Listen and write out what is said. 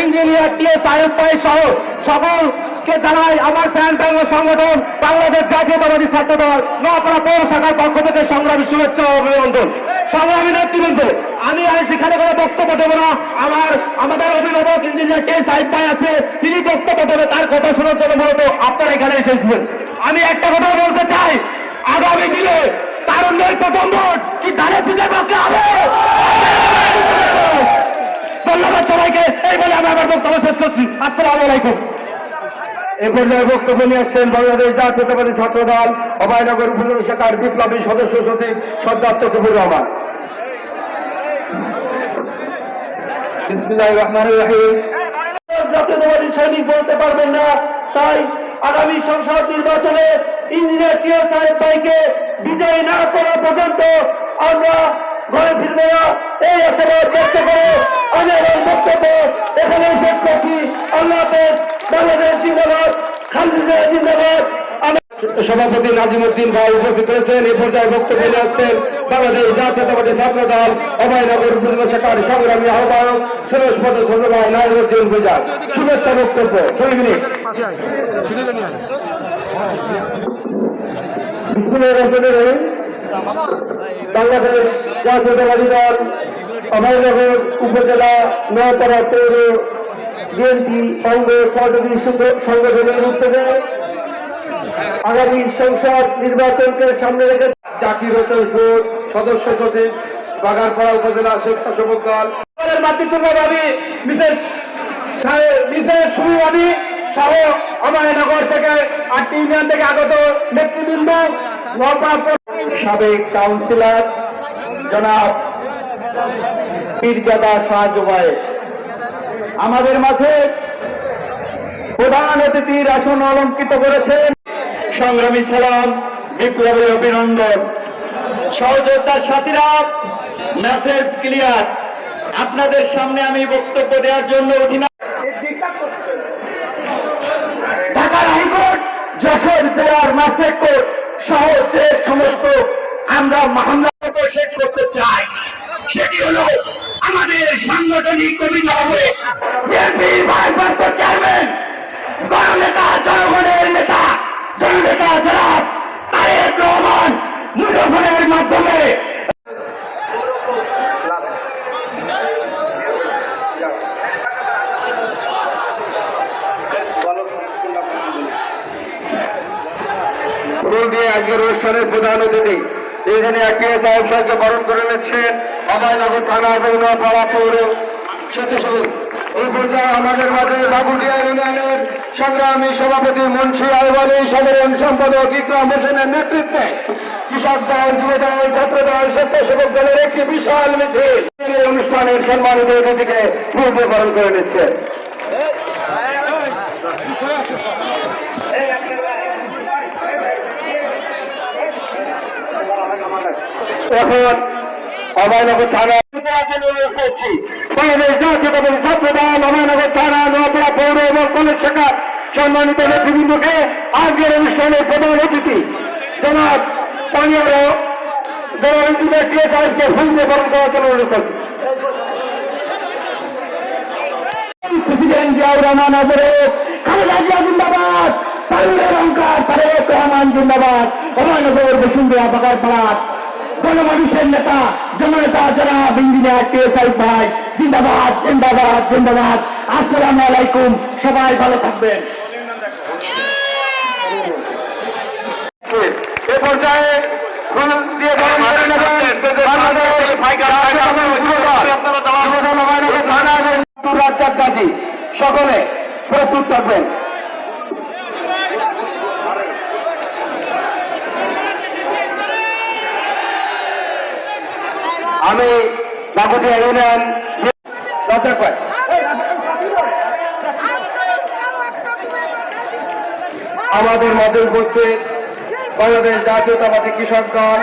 Engineer T S Ayub ভাই সহ সকলকে জানাই আমার প্যান বাংলা সংগঠন, বাংলাদেশ জাতীয়তাবাদী ছাত্র দল, নোয়াপাড়া পৌর শাখার পক্ষ থেকে সংগ্রামী শুভেচ্ছা ও অভিনন্দন। সংগ্রামী নেতৃবৃন্দ, আমি আজ এখানে কোনো বক্তব্য দেবো না। আমার, আমাদের অভিভাবক ইঞ্জিনিয়ার টিএস সাহেব ভাই আছে, তিনি বক্তব্য দেবে, তার কথা শোনার জন্য মূলত আপনারা এখানে এসেছিলেন। আমি একটা কথা বলতে চাই, আগামী দিনে তারুণ্যের প্রথম ভোট কি ধারে সিজের পক্ষে হবে? ধন্যবাদ সবাইকে। আমি আমার বক্তব্য শেষ করছি। আসসালামু এ পর্যায়ে বক্তব্য নিয়ে আসছেন বাংলাদেশ জাতীয়তাবাদী ছাত্র দল অভয়নগর উপজেলা শাখার বিপ্লবী সদস্য সচিব সর্দার তকিবুর রহমান। ইঞ্জিনিয়ার সাহেব ভাইকে না আমরা ঘরে ফিরবো না। এই আশাবাদ ব্যক্ত করে। আমি আমার বক্তব্য এখানে শেষ করছি। আল্লাহ হাফেজ। বাংলাদেশ জিন্দাবাদ। খালেদা জিন্দাবাদ। সভাপতি নাজিমুদ্দিন ভাই উপস্থিত রয়েছেন। এ পর্যায়ে বক্তব্য নিয়ে আসছেন বাংলাদেশ জাতীয়তাবাদী ছাত্র দল অভয়নগর উপজেলা শাখার সংগ্রামী আহ্বায়ক সুরেশ পদ ছোট ভাই নাজিমুদ্দিন ভুজা শুভেচ্ছা বক্তব্য। দুই মিনিট। বিসমুল্লাহির রহমানির রহিম। বাংলাদেশ জাতীয়তাবাদী অভয়নগর উপজেলা নোয়াপাড়া পৌর বিএনপি সহযোগী সংগঠনের উদ্যোগে আগামী সংসদ নির্বাচনকে সামনে রেখে সদস্য সচিব উপজেলা বিদেশ বিশেষ সুবিবাদী সহ অভয়নগর থেকে আটটি ইউনিয়ন থেকে আগত নেতৃবৃন্দ সাবেক কাউন্সিলর জনাব পীরজাদা সাহায্য আমাদের মাঝে প্রধান অতিথির আসন অলঙ্কিত করেছেন সংগ্রামী সালাম, বিপ্লবী অভিনন্দন। সহযোদ্ধার সাথীরা মেসেজ ক্লিয়ার আপনাদের সামনে আমি বক্তব্য দেওয়ার জন্য অধীন ঢাকার হাইকোর্ট, যশোর জেলার মাস্টার কোর্ট সহ যে সমস্ত আমরা মহানগর শেষ করতে চাই। সেটি হলো আমাদের সাংগঠনিক কমিটি হবে। বিএনপির ভারপ্রাপ্ত চেয়ারম্যান জনগণের নেতা, জননেতা জনাব আজকের অনুষ্ঠানের প্রধান অতিথি এখানে একে সাহেব সাহেবকে বরণ করে নিচ্ছেন অভয়নগর থানা এবং নোয়াপাড়া পৌর স্বেচ্ছাসেবক এই পর্যায়ে আমাদের মাঝে বাগুলিয়া ইউনিয়নের সংগ্রামী সভাপতি মুন্সি সাধারণ সম্পাদক ইকরাম হোসেনের নেতৃত্বে কৃষক দল যুব দল ছাত্র দল স্বেচ্ছাসেবক দলের একটি বিশাল মিছিল এই অনুষ্ঠানের সম্মানিত অতিথিকে দিয়ে বরণ করে নিচ্ছে এখন অভয়নগর থানা বাংলাদেশ জাতীয়তাবাদী ছাত্র দল অভয়নগর থানা নোয়াপাড়া পৌর এবং কলেজ শাখার সম্মানিত নেতৃবৃন্দকে আজকের অনুষ্ঠানের প্রধান অতিথি, জনাব জিয়া জিন্দাবাদ অভয়নগর বসুন্ধরা বাগার পাড়ার গণমানুষের নেতা জননেতা জনাব ইঞ্জিনিয়ার কে সাইফ ভাই জিন্দাবাদ জিন্দাবাদ জিন্দাবাদ। আসসালামু আলাইকুম সবাই ভালো থাকবেন। এ পর্যায়ে ফুল দিয়ে বরণ আমাদের ইউনিয়ন কথা আমাদের মাঝে উপস্থিত বাংলাদেশ জাতীয়তাবাদী কৃষক দল।